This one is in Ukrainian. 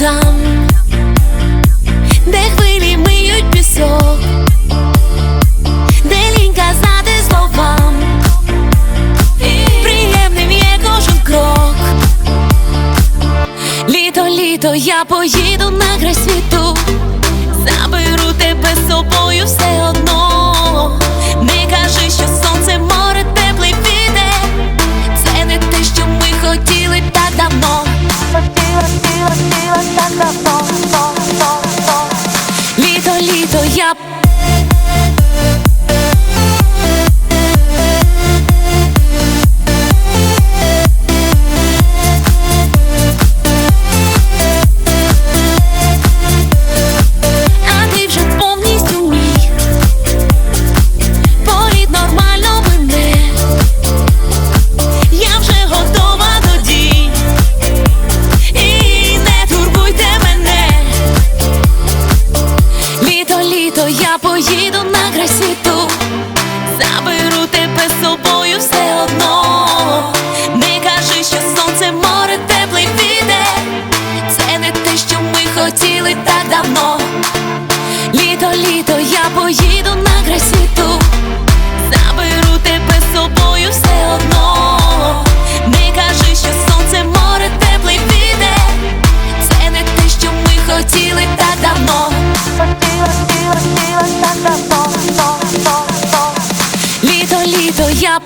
там, де хвилі миють пісок, де лінька знати словам, приємним є кожен крок. Літо, літо, я поїду на край світ Літо, я поїду на край світу. Заберу тебе з собою все одно. Не кажи, що сонце, море, теплий піде. Це не те, що ми хотіли так давно. Літо, літо, я поїду на край світу. Заберу тебе з собою все одно. Не кажи, що сонце, море, теплий піде. Це не те, що ми хотіли так давно. Літо, літо, я